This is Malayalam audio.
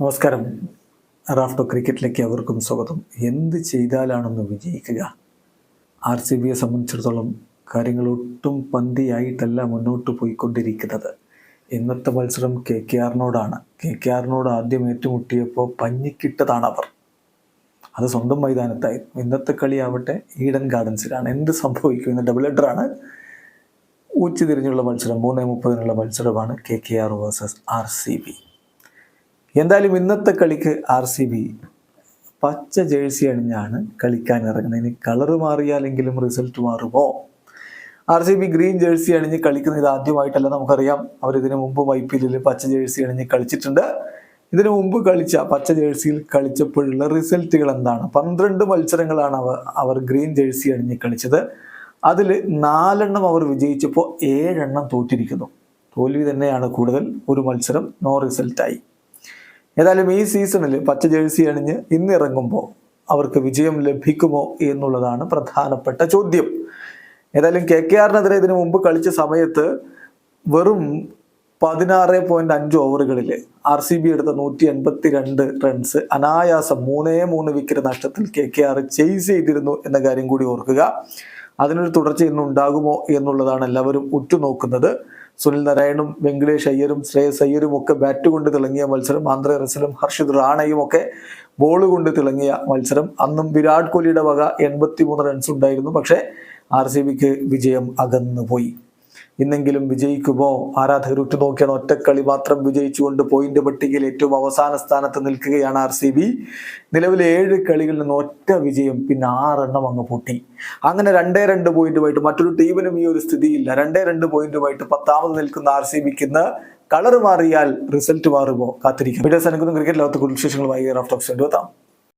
നമസ്കാരം. റാഫ്റ്റോ ക്രിക്കറ്റിലേക്ക് അവർക്കും സ്വാഗതം. എന്ത് ചെയ്താലാണെന്ന് വിജയിക്കുക? ആർ സി ബിയെ സംബന്ധിച്ചിടത്തോളം കാര്യങ്ങൾ ഒട്ടും പന്തിയായിട്ടല്ല മുന്നോട്ട് പോയിക്കൊണ്ടിരിക്കുന്നത്. ഇന്നത്തെ മത്സരം കെ കെ ആറിനോടാണ്. കെ കെ ആറിനോട് ആദ്യം ഏറ്റുമുട്ടിയപ്പോൾ പഞ്ഞിക്കിട്ടതാണ് അവർ അത് സ്വന്തം മൈതാനത്തായിരുന്നു ഇന്നത്തെ കളിയാവട്ടെ ഈഡൻ ഗാർഡൻസിലാണ്. എന്ത് സംഭവിക്കും? ഇന്ന് ഡബിൾ ഹെഡറാണ് ഉച്ചതിരിഞ്ഞുള്ള മത്സരം മൂന്ന് മുപ്പതിനുള്ള മത്സരമാണ് K K R versus R C B. എന്തായാലും ഇന്നത്തെ കളിക്ക് ആർ സി ബി പച്ച ജേഴ്സി അണിഞ്ഞാണ് കളിക്കാൻ ഇറങ്ങുന്നത്. ഇനി കളറ് മാറിയാലെങ്കിലും റിസൾട്ട് മാറുമോ? R C B green jersey അണിഞ്ഞ് കളിക്കുന്നത് ഇത് ആദ്യമായിട്ടല്ല നമുക്കറിയാം. അവർ ഇതിനു മുമ്പ് ഐ പി എല്ലിൽ പച്ച ജേഴ്സി അണിഞ്ഞ് കളിച്ചിട്ടുണ്ട്. ഇതിനു മുമ്പ് കളിച്ച പച്ച ജേഴ്സിയിൽ കളിച്ചപ്പോഴുള്ള റിസൾട്ടുകൾ എന്താണ്? പന്ത്രണ്ട് മത്സരങ്ങളാണ് അവർ അവർ ഗ്രീൻ ജേഴ്സി അണിഞ്ഞ് കളിച്ചത്. അതിൽ നാലെണ്ണം അവർ വിജയിച്ചപ്പോൾ ഏഴെണ്ണം തോറ്റിരിക്കുന്നു. തോൽവി തന്നെയാണ് കൂടുതൽ. ഒരു മത്സരം നോ റിസൾട്ടായി ഏതായാലും ഈ സീസണിൽ പച്ച ജേഴ്സി അണിഞ്ഞ് ഇന്ന് ഇറങ്ങുമ്പോൾ അവർക്ക് വിജയം ലഭിക്കുമോ എന്നുള്ളതാണ് പ്രധാനപ്പെട്ട ചോദ്യം. ഏതായാലും കെ കെ ആറിനെതിരെ ഇതിനു മുമ്പ് കളിച്ച സമയത്ത് വെറും പതിനാറ് പോയിന്റ് അഞ്ച് ഓവറുകളിൽ ആർ സി ബി എടുത്ത നൂറ്റി എൺപത്തി രണ്ട് റൺസ് അനായാസം മൂന്നേ മൂന്ന് വിക്കറ്റ് നഷ്ടത്തിൽ കെ കെ ആർ ചെയ്സ് ചെയ്തിരുന്നു എന്ന കാര്യം കൂടി ഓർക്കുക. അതിനൊരു തുടർച്ച ഇന്ന് ഉണ്ടാകുമോ എന്നുള്ളതാണ് എല്ലാവരും ഉറ്റുനോക്കുന്നത്. സുനിൽ നാരായണും വെങ്കടേഷ് അയ്യരും ശ്രേയസ് അയ്യരും ഒക്കെ ബാറ്റ് കൊണ്ട് തിളങ്ങിയ മത്സരം. ആന്ധ്ര റസലും ഹർഷിത് റാണയും ഒക്കെ ബോൾ കൊണ്ട് തിളങ്ങിയ മത്സരം. അന്നും വിരാട് കോഹ്ലിയുടെ വക എൺപത്തി മൂന്ന് റൺസ് ഉണ്ടായിരുന്നു. പക്ഷേ ആർ സി ബിക്ക് വിജയം അകന്നു പോയി ഇന്നെങ്കിലും വിജയിക്കുമോ? ആരാധകർ ഉറ്റുനോക്കിയാണ് ഒറ്റക്കളി മാത്രം വിജയിച്ചുകൊണ്ട് പോയിന്റ് പട്ടികയിൽ ഏറ്റവും അവസാന സ്ഥാനത്ത് നിൽക്കുകയാണ് ആർ സി ബി നിലവിലെ ഏഴ് കളികളിൽ നിന്ന് ഒറ്റ വിജയം പിന്നെ ആറെണ്ണം അങ്ങ് പൊട്ടി. അങ്ങനെ രണ്ടേ രണ്ട് പോയിന്റുമായിട്ട് മറ്റൊരു ടീമിനും ഈ ഒരു സ്ഥിതിയില്ല. രണ്ടേ രണ്ട് പോയിന്റുമായിട്ട് പത്താമത് നിൽക്കുന്ന ആർ സി ബിക്ക് ഇന്ന് കളർ മാറിയാൽ റിസൾട്ട് മാറുമോ? കാത്തിരിക്കും. ക്രിക്കറ്റ് ലോകത്ത് കുടുംബ വിശേഷങ്ങളുമായി റാഫ്റ്റോക്സ് കൊണ്ടുവെത്താം